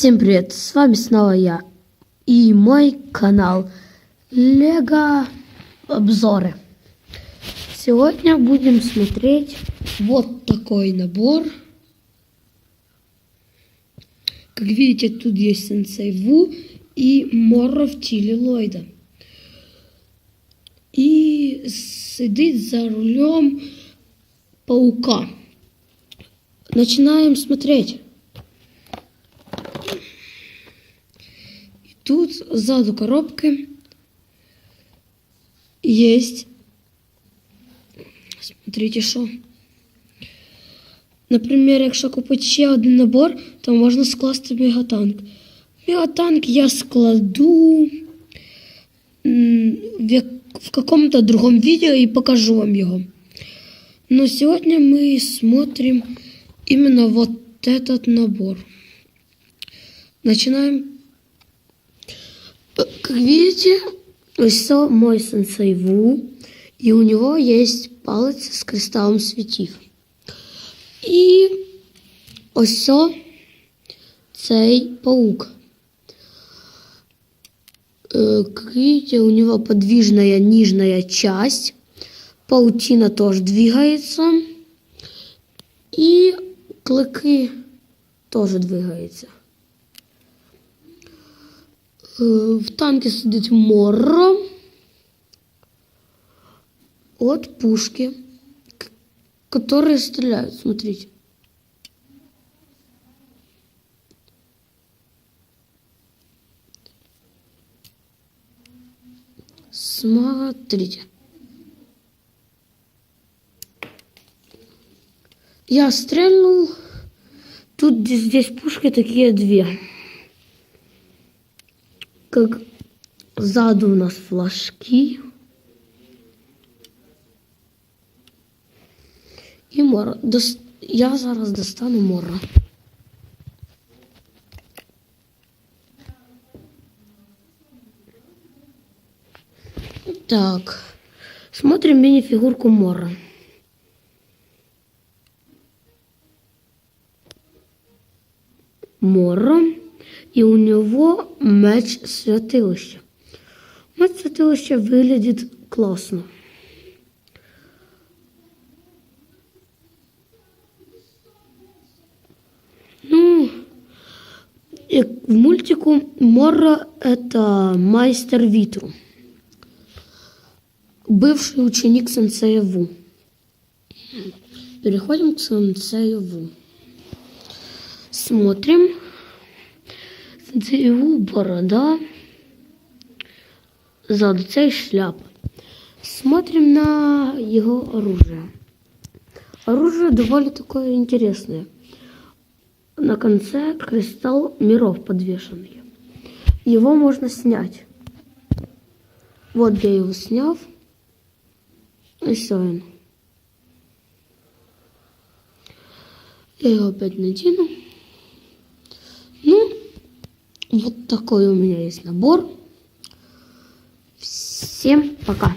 Всем привет, с вами снова я и мой канал Лего Обзоры. Сегодня будем смотреть вот такой набор. Как видите, тут есть Сенсей Ву и Морро в тілі Ллойда. І сидить за рулем паука. Начинаем смотреть. Тут сзаду коробки есть. Смотрите, що. Наприклад, якщо купити ще один набор, то можна скласти мегатанк. Мегатанк я складу в каком-то другом видео и покажу вам его. Но сегодня мы смотрим именно вот этот набор. Начинаем как видите, все мой сенсей Ву, и у него есть палец с кристаллом светив. І ось цей паук. Как видите, у него подвижная нижняя часть. Паутина тоже двигается. И клыки тоже двигаются. В танке сидить Морро. От пушки, которые стреляют. Смотрите. Смотрите. Я стрельнул. Тут здесь пушки такие две. Как ззаду у нас флажки. І мора. Дос... Я зараз достану мора. Так. Смотрим мини-фигурку мора. Мора. И у него меч святилища. Меч святилища выглядит классно. Ну, и в мультику Морро это мастер Витру. Бывший ученик сенсея Ву. Переходим к сенсею Ву. Смотрим. Сенсей Ву борода. Сзади цей шляпа. Смотрим на его оружие. Оружие довольно такое интересное. На конце кристалл миров подвешенный. Его можно снять. Вот я его снял. И все он. Я его опять надену. Вот такой у меня есть набор. Всем пока.